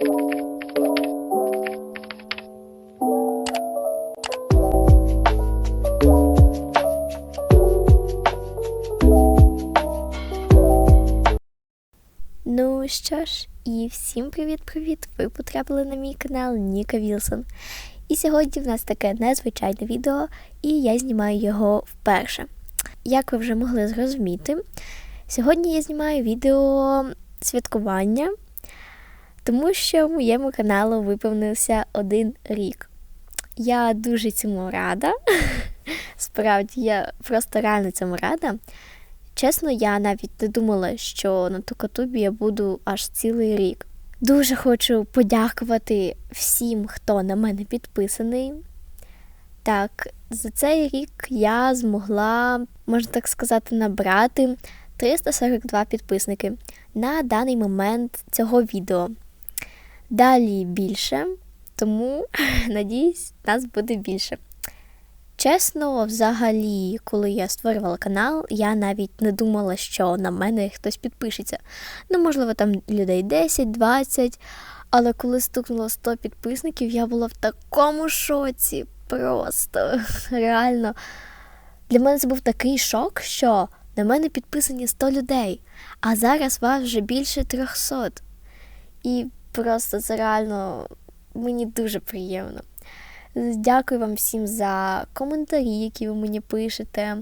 Ну що ж, і всім привіт-привіт! Ви потрапили на мій канал Ніка Вілсон. І сьогодні в нас таке незвичайне відео, і я знімаю його вперше. Як ви вже могли зрозуміти, сьогодні я знімаю відео святкування, тому що моєму каналу виповнився один рік. Я дуже цьому рада. Справді, я просто реально цьому рада. Чесно, я навіть не думала, що на Тукатубі я буду аж цілий рік. Дуже хочу подякувати всім, хто на мене підписаний. Так, за цей рік я змогла, можна так сказати, набрати 342 підписники на даний момент цього відео. Далі більше, тому надіюсь, нас буде більше. Чесно, взагалі, коли я створювала канал, я навіть не думала, що на мене хтось підпишеться. Ну, можливо, там людей 10-20. Але коли стукнуло 100 підписників, я була в такому шоці. Просто реально. Для мене це був такий шок, що на мене підписані 100 людей, а зараз вас вже більше 300. І просто це реально мені дуже приємно. Дякую вам всім за коментарі, які ви мені пишете.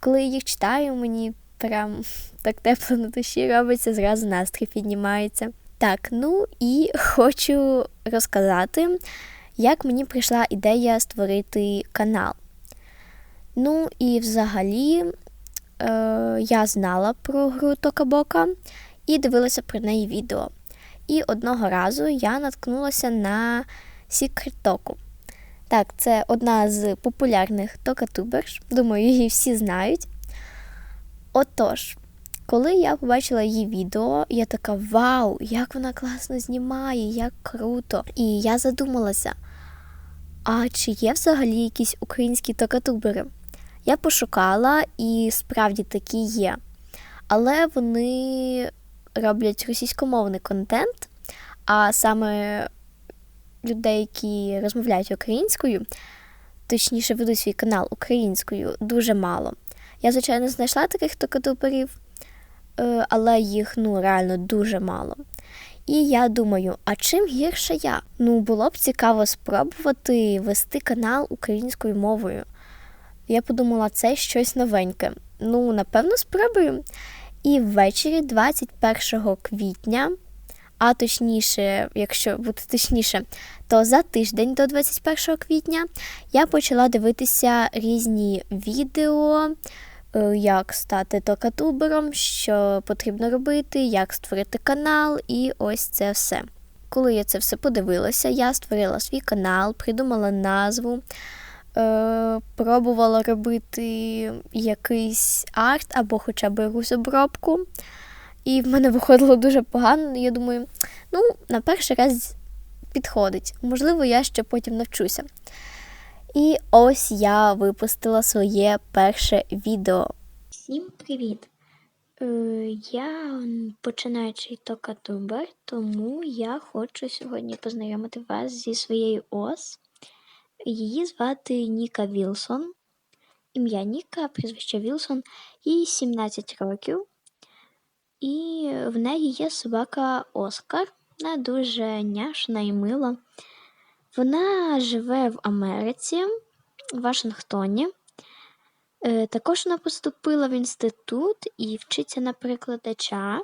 Коли я їх читаю, мені прям так тепло на душі робиться, зразу настрій піднімається. Так, ну і хочу розказати, як мені прийшла ідея створити канал. Ну і взагалі е, я знала про гру Токабока і дивилася про неї відео. І одного разу я наткнулася на Toku. Так, це одна з популярних токатуберш. Думаю, її всі знають. Отож, коли я побачила її відео, я така вау, як вона класно знімає, як круто. І я задумалася, а чи є взагалі якісь українські токатубери? Я пошукала і справді такі є. Але вони роблять російськомовний контент, а саме людей, які розмовляють українською, точніше ведуть свій канал українською, дуже мало. Я, звичайно, знайшла таких токатуперів, е, але їх ну, реально дуже мало. І я думаю, а чим гірше я? Ну, було б цікаво спробувати вести канал українською мовою. Я подумала, це щось новеньке. Ну, напевно, спробую. І ввечері, 21 квітня, а точніше, якщо бути точніше, то за тиждень до 21 квітня я почала дивитися різні відео, е, як стати токатубером, що потрібно робити, як створити канал, і ось це все. Коли я це все подивилася, я створила свій канал, придумала назву. Е, пробувала робити якийсь арт або хоча б якусь обробку. І в мене виходило дуже погано. Я думаю, ну, на перший раз підходить. Можливо, я ще потім навчуся. І ось я випустила своє перше відео. Всім привіт! Е, Я починаючий токатубер, тому я хочу сьогодні познайомити вас зі своєю ос. Її звати Ніка Вілсон. Ім'я Ніка, прізвище Вілсон, їй 17 років. І в неї є собака Оскар. Вона дуже няшна і мила. Вона живе в Америці, в Вашингтоні. Е, Також вона поступила в інститут і вчиться на перекладача.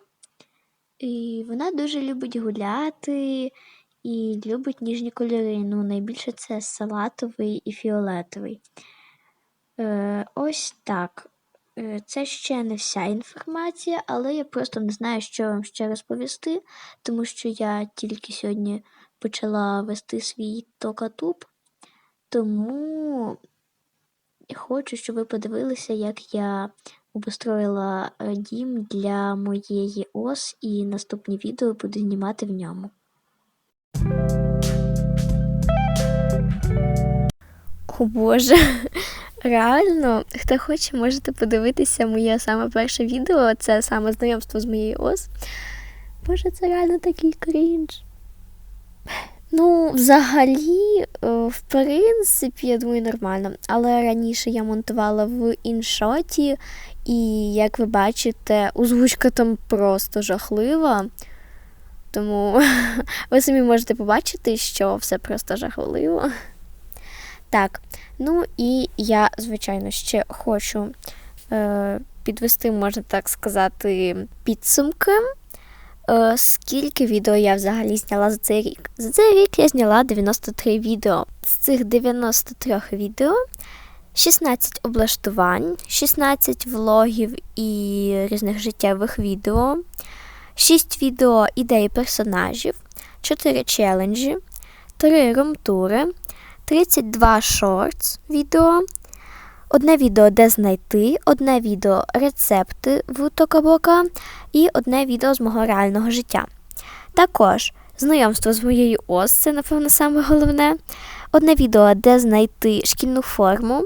І вона дуже любить гуляти і любить ніжні кольори. Ну, найбільше це салатовий і фіолетовий. Е, Ось так. Е, Це ще не вся інформація, але я просто не знаю, що вам ще розповісти, тому що я тільки сьогодні почала вести свій токатуб. Тому хочу, щоб ви подивилися, як я обустроїла е, дім для моєї ос, і наступні відео буду знімати в ньому. О Боже, реально, хто хоче, можете подивитися моє саме перше відео. Це саме знайомство з моєю ос. Боже, це реально такий крінж. Ну, взагалі, е, в принципі, я думаю, нормально. Але раніше я монтувала в іншоті, і як ви бачите, озвучка там просто жахлива. Тому ви самі можете побачити, що все просто жахливо. Так, ну і я, звичайно, ще хочу е, підвести, можна так сказати, підсумки. Е, скільки відео я взагалі зняла за цей рік? За цей рік я зняла 93 відео. З цих 93 відео 16 облаштувань, 16 влогів і різних життєвих відео, 6 відео ідеї персонажів, 4 челенджі, 3 ромтури, 32 шортс відео, одне відео, де знайти, одне відео рецепти в Токабока і одне відео з мого реального життя. Також знайомство з моєю ос, це, напевно, саме головне. Одне відео, де знайти шкільну форму.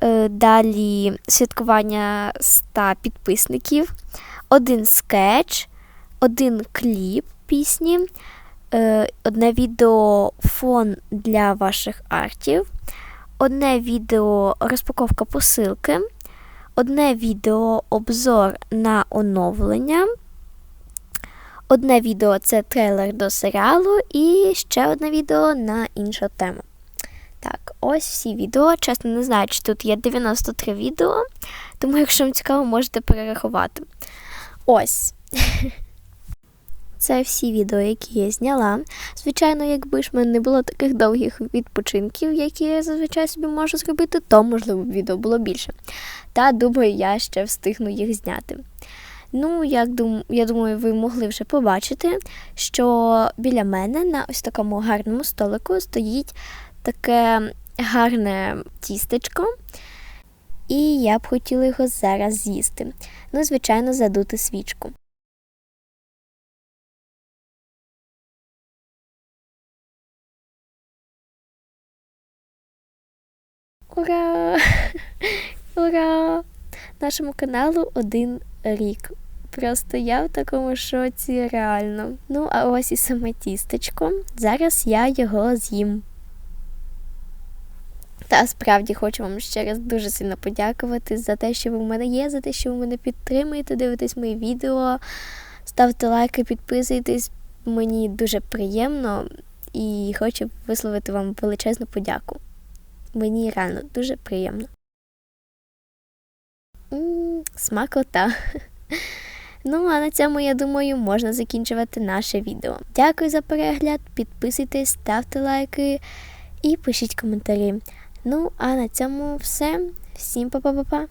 Е, Далі святкування 100 підписників, один скетч, один кліп пісні, одне відео фон для ваших артів, одне відео розпаковка посилки, одне відео обзор на оновлення. Одне відео це трейлер до серіалу, і ще одне відео на іншу тему. Так, ось всі відео. Чесно, не знаю, чи тут є 93 відео, тому, якщо вам цікаво, можете перерахувати. Ось. Це всі відео, які я зняла. Звичайно, якби ж в мене не було таких довгих відпочинків, які я зазвичай собі можу зробити, то, можливо, відео було більше. Та думаю, я ще встигну їх зняти. Ну, як дум... я думаю, ви могли вже побачити, що біля мене на ось такому гарному столику стоїть таке гарне тістечко. І я б хотіла його зараз з'їсти. Ну, звичайно, задути свічку. Ура! Ура! Нашому каналу один рік. Просто я в такому шоці реально. Ну, а ось і саме тістечко. Зараз я його з'їм. Та справді хочу вам ще раз дуже сильно подякувати за те, що ви в мене є, за те, що ви мене підтримуєте, дивитесь мої відео, ставте лайки, підписуйтесь. Мені дуже приємно і хочу висловити вам величезну подяку. Мені реально дуже приємно. М-м, Смакота. Ну, а на цьому, я думаю, можна закінчувати наше відео. Дякую за перегляд, підписуйтесь, ставте лайки і пишіть коментарі. Ну, а на цьому все. Всім па-па-па-па!